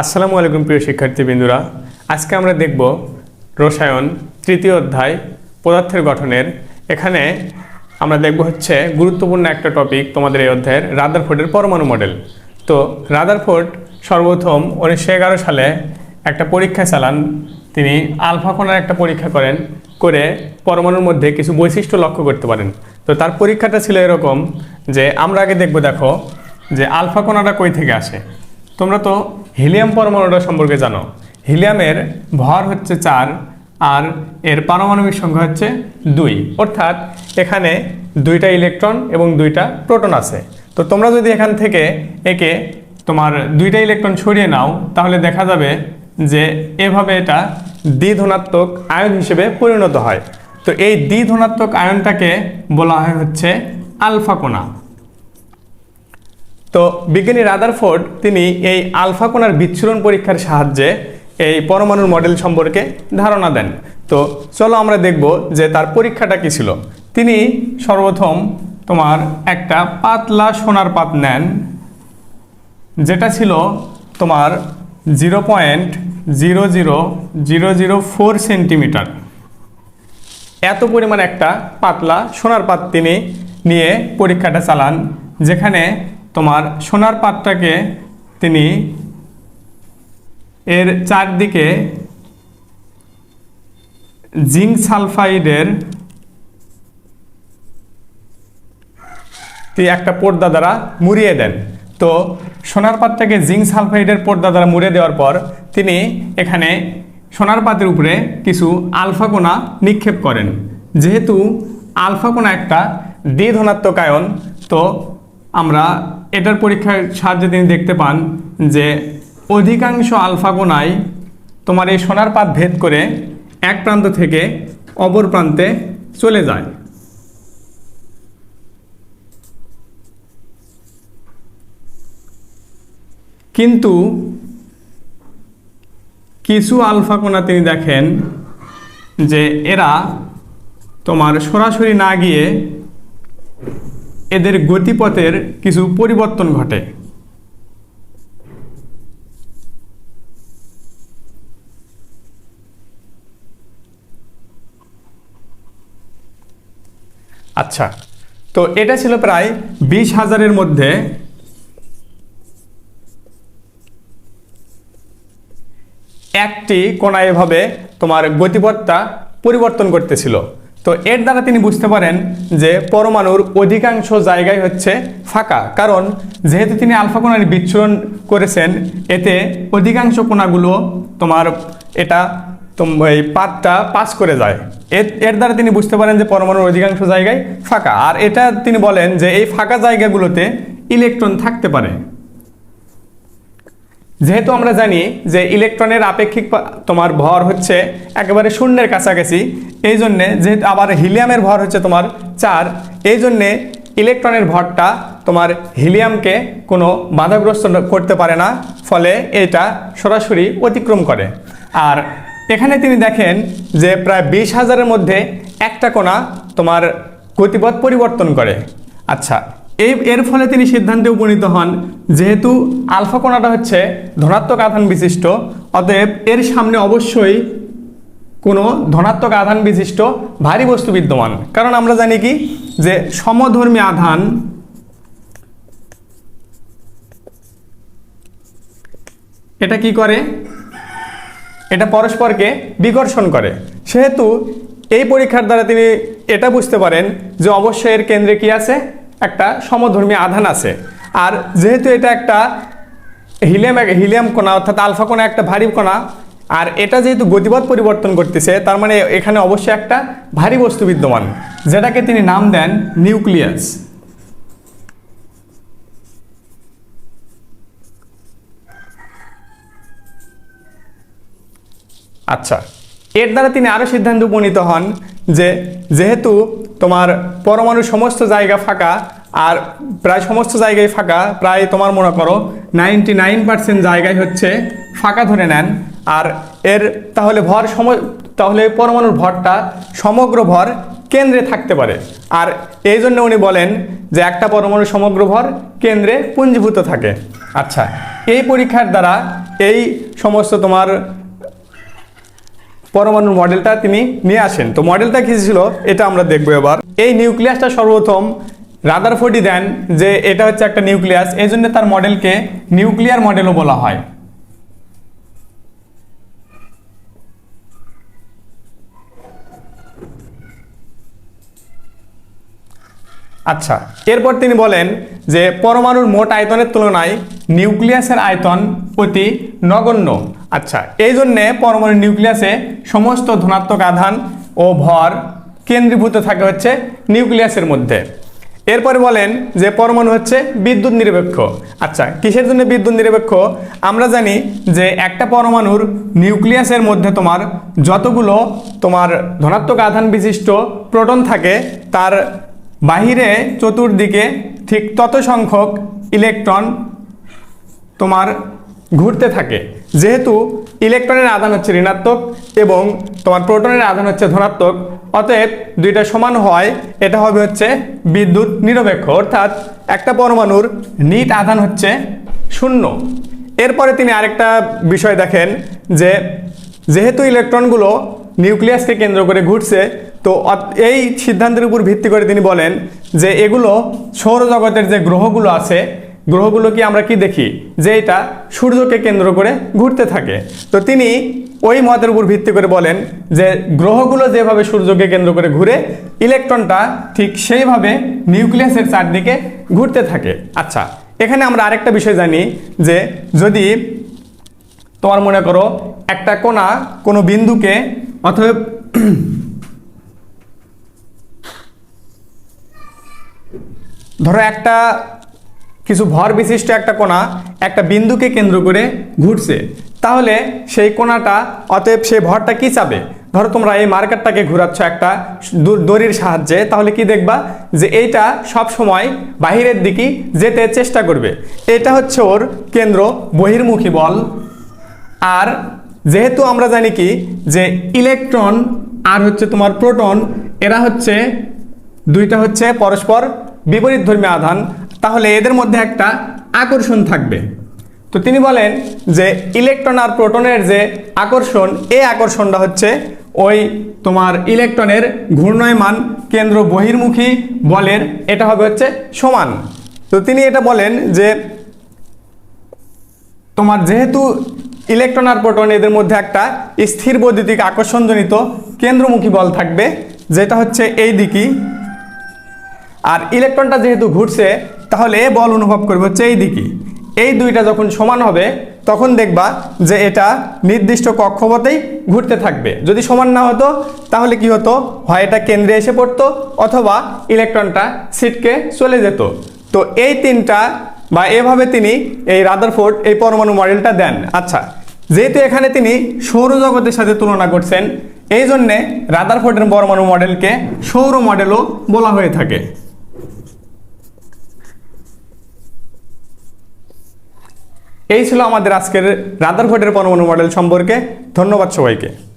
আসসালামু আলাইকুম প্রিয় শিক্ষার্থীবৃন্দুরা, আজকে আমরা দেখব রসায়ন তৃতীয় অধ্যায় পদার্থের গঠনের। এখানে আমরা দেখব হচ্ছে গুরুত্বপূর্ণ একটা টপিক তোমাদের এই অধ্যায়ের, রাদারফোর্ডের পরমাণু মডেল তো রাদারফোর্ড সর্বপ্রথম উনিশশো এগারো সালে একটা পরীক্ষা চালান। তিনি আলফা একটা পরীক্ষা করেন, করে পরমাণুর মধ্যে কিছু বৈশিষ্ট্য লক্ষ্য করতে পারেন। তো তার পরীক্ষাটা ছিল এরকম যে, আমরা আগে দেখব দেখো যে আলফা কই থেকে আসে? তোমরা তো হিলিয়াম পরমাণুটা সম্পর্কে জানো। হিলিয়ামের ভর হচ্ছে চার, আর এর পারমাণবিক সংখ্যা হচ্ছে দুই। অর্থাৎ এখানে দুইটা ইলেকট্রন এবং দুইটা প্রোটন আছে। তো তোমরা যদি এখান থেকে একে তোমার দুইটা ইলেকট্রন সরিয়ে নাও, তাহলে দেখা যাবে যে এভাবে এটা দ্বিধনাত্মক আয়ন হিসেবে পরিণত হয়। তো এই দ্বিধনাত্মক আয়নটাকে বলা হয় হচ্ছে আলফা কণা। তো বিজ্ঞানী রাদারফোর্ড তিনি এই আলফা কোনার বিচ্ছুরণ পরীক্ষার সাহায্যে এই পরমাণুর মডেল সম্পর্কে ধারণা দেন। তো চলো আমরা দেখব যে তার পরীক্ষাটা কি ছিল। তিনি সর্বপ্রথম তোমার একটা পাতলা সোনার পাত নেন, যেটা ছিল তোমার zero point zero zero zero zero four centimetre. এত পরিমাণ একটা পাতলা সোনার পাত তিনি নিয়ে পরীক্ষাটা চালান, যেখানে তোমার সোনার পাতটাকে তিনি এর চারদিকে জিঙ্ক সালফাইডের একটা পর্দা দ্বারা মুড়িয়ে দেন। তো সোনার পাতটাকে জিঙ্ক সালফাইডের পর্দা দ্বারা মুড়ে দেওয়ার পর তিনি এখানে সোনার পাতের উপরে কিছু আলফা কোণা নিক্ষেপ করেন। যেহেতু আলফা কোণা একটা দ্বিধনাত্মক আয়ন, তো আমরা এটার পরীক্ষার সাহায্যে তিনি দেখতে পান যে অধিকাংশ আলফা কোণায় তোমার এই সোনার পাত ভেদ করে এক প্রান্ত থেকে অপর প্রান্তে চলে যায়। কিন্তু কিছু আলফা কোণা তিনি দেখেন যে এরা তোমার সরাসরি না গিয়ে এদের গতিপথের কিছু পরিবর্তন ঘটে। আচ্ছা তো এটা ছিল প্রায় বিশ হাজারের মধ্যে। একটি কোণা এভাবে তোমার গতিপথটা পরিবর্তন করতেছিল। তো এর দ্বারা তিনি বুঝতে পারেন যে পরমাণুর অধিকাংশ জায়গায় হচ্ছে ফাঁকা। কারণ যেহেতু তিনি আলফা কোণার বিচ্ছুরণ করেছেন, এতে অধিকাংশ কোণাগুলো তোমার এটা এই পাতটা পাস করে যায়। এর দ্বারা তিনি বুঝতে পারেন যে পরমাণুর অধিকাংশ জায়গায় ফাঁকা। আর এটা তিনি বলেন যে এই ফাঁকা জায়গাগুলোতে ইলেকট্রন থাকতে পারে। যেহেতু আমরা জানি যে ইলেকট্রনের আপেক্ষিক তোমার ভর হচ্ছে একেবারে শূন্যের কাছাকাছি, এই জন্যে যেহেতু আবার হিলিয়ামের ভর হচ্ছে তোমার চার, এই জন্যে ইলেকট্রনের ভরটা তোমার হিলিয়ামকে কোনো বাধাগ্রস্ত করতে পারে না, ফলে এটা সরাসরি অতিক্রম করে। আর এখানে তিনি দেখেন যে প্রায় বিশ হাজারের মধ্যে একটা কোণা তোমার গতিপথ পরিবর্তন করে। আচ্ছা এই, এর ফলে তিনি সিদ্ধান্তে উপনীত হন, যেহেতু আলফা কোণাটা হচ্ছে ধনাত্মক আধান বিশিষ্ট, অতএব এর সামনে অবশ্যই কোনো ধনাত্মক আধান বিশিষ্ট ভারী বস্তু বিদ্যমান। কারণ আমরা জানি কি? যে সমধর্মী আধান এটা কি করে? এটা পরস্পরকে বিকর্ষণ করে। সেহেতু এই পরীক্ষার দ্বারা তিনি এটা বুঝতে পারেন যে অবশ্যই এর কেন্দ্রে কি আছে? একটা সমধর্মী আধান আছে। আর যেহেতু এটা একটা হিলিয়াম হিলিয়াম কণা, অর্থাৎ আলফা কণা, একটা ভারী কণা, আর এটা যেহেতু গতিপথ পরিবর্তন করতেছে, তার মানে এখানে অবশ্যই একটা ভারী বস্তু বিদ্যমান, যেটাকে তিনি নাম দেন নিউক্লিয়াস। আচ্ছা এর দ্বারা তিনি আরও সিদ্ধান্ত উপনীত হন যে যেহেতু তোমার পরমাণুর সমস্ত জায়গা ফাঁকা, আর প্রায় সমস্ত জায়গায় ফাঁকা, প্রায় তোমার মনে করো নাইনটি নাইন পার্সেন্ট জায়গায় হচ্ছে ফাঁকা ধরে নেন। আর এর তাহলে ভর সম, তাহলে পরমাণুর ভরটা সমগ্র ভর কেন্দ্রে থাকতে পারে। আর এই জন্য উনি বলেন যে একটা পরমাণু সমগ্র ভর কেন্দ্রে পুঞ্জীভূত থাকে। আচ্ছা এই পরীক্ষার দ্বারা এই সমস্ত তোমার পরমাণুর মডেলটা তিনি নিয়ে আসেন। তো মডেলটা কি ছিল? এটা আমরা দেখব এবার। এই নিউক্লিয়াসটা সর্বপ্রথম রাদারফোর্ডই দেন যে এটা হচ্ছে একটা নিউক্লিয়াস। এই জন্য তার মডেলকে নিউক্লিয়ার মডেলও বলা হয়। আচ্ছা এরপর তিনি বলেন যে পরমাণুর মোট আয়তনের তুলনায় নিউক্লিয়াসের আয়তন অতি নগণ্য। আচ্ছা এই জন্যে পরমাণু নিউক্লিয়াসে সমস্ত ধনাত্মক আধান ও ভর কেন্দ্রীভূত থাকে হচ্ছে নিউক্লিয়াসের মধ্যে। এরপরে বলেন যে পরমাণু হচ্ছে বিদ্যুৎ নিরপেক্ষ। আচ্ছা কিসের জন্য বিদ্যুৎ নিরপেক্ষ? আমরা জানি যে একটা পরমাণুর নিউক্লিয়াসের মধ্যে তোমার যতগুলো তোমার ধনাত্মক আধান বিশিষ্ট প্রোটন থাকে, তার বাহিরে চতুর্দিকে ঠিক তত সংখ্যক ইলেকট্রন তোমার ঘুরতে থাকে। যেহেতু ইলেকট্রনের আধান হচ্ছে ঋণাত্মক এবং তোমার প্রোটনের আধান হচ্ছে ধনাত্মক, অতএব দুইটা সমান হয়, এটা হবে হচ্ছে বিদ্যুৎ নিরপেক্ষ, অর্থাৎ একটা পরমাণুর নিট আধান হচ্ছে শূন্য। এরপরে তিনি আরেকটা বিষয় দেখেন যে যেহেতু ইলেকট্রনগুলো নিউক্লিয়াসকে কেন্দ্র করে ঘুরছে, তো এই সিদ্ধান্তের উপর ভিত্তি করে তিনি বলেন যে এগুলো সৌরজগতের যে গ্রহগুলো আছে গ্রহগুলো কি আমরা কি দেখি? যে এটা সূর্যকে কেন্দ্র করে ঘুরতে থাকে। তো তিনি ওই মতের উপর ভিত্তি করে বলেন যে গ্রহগুলো যেভাবে সূর্যকে কেন্দ্র করে ঘুরে, ইলেকট্রনটা ঠিক সেইভাবে নিউক্লিয়াসের চারদিকে ঘুরতে থাকে। আচ্ছা এখানে আমরা আরেকটা বিষয় জানি যে যদি তোমার মনে করো একটা কোণা কোনো বিন্দুকে অথবা ধরো একটা কিছু ভর বিশিষ্ট একটা কোণা একটা বিন্দুকে কেন্দ্র করে ঘুরছে। তাহলে সেই কোণাটা, অতএব সেই ভরটা কি চাবে? ধরো তোমরা এই মার্কারটাকে ঘুরাচ্ছ একটা দড়ির সাহায্যে, তাহলে কি দেখবা যে এইটা সব সময় বাহিরের দিকে যেতে চেষ্টা করবে। এটা হচ্ছে ওর কেন্দ্র বহির্মুখী বল। আর যেহেতু আমরা জানি কি যে ইলেকট্রন আর হচ্ছে তোমার প্রোটন, এরা হচ্ছে, দুইটা হচ্ছে পরস্পর বিপরীত ধর্মী আধান। তাহলে এদের মধ্যে একটা আকর্ষণ থাকবে। তো তিনি বলেন যে ইলেকট্রন আর প্রোটনের যে আকর্ষণ এই আকর্ষণটা হচ্ছে ওই তোমার ইলেকট্রনের ঘূর্ণয়মান কেন্দ্র বহির্মুখী বলের, এটা হবে হচ্ছে সমান। তো তিনি এটা বলেন যে তোমার যেহেতু ইলেকট্রন আর প্রোটন এদের মধ্যে একটা স্থির বৈদ্যুতিক আকর্ষণজনিত কেন্দ্রমুখী বল থাকবে, যেটা হচ্ছে এই দিকই। আর ইলেকট্রনটা যেহেতু ঘুরছে তাহলে এ বল অনুভব করবে হচ্ছে এই দিকই এই দুইটা যখন সমান হবে, তখন দেখবা যে এটা নির্দিষ্ট কক্ষপথেই ঘুরতে থাকবে। যদি সমান না হতো, তাহলে কি হতো? হয় এটা কেন্দ্রে এসে পড়তো, অথবা ইলেকট্রনটা সিটকে চলে যেত। তো এই তিনটা বা এভাবে তিনি এই রাদারফোর্ড, এই পরমাণু মডেলটা দেন। আচ্ছা যেহেতু এখানে তিনি সৌরজগতের সাথে তুলনা করছেন, এই জন্যে রাদারফোর্ডের পরমাণু মডেলকে সৌর মডেলও বলা হয়ে থাকে। এই ছিল আমাদের আজকের রাদারফোর্ডের পরমাণু মডেল সম্পর্কে। ধন্যবাদ সবাইকে।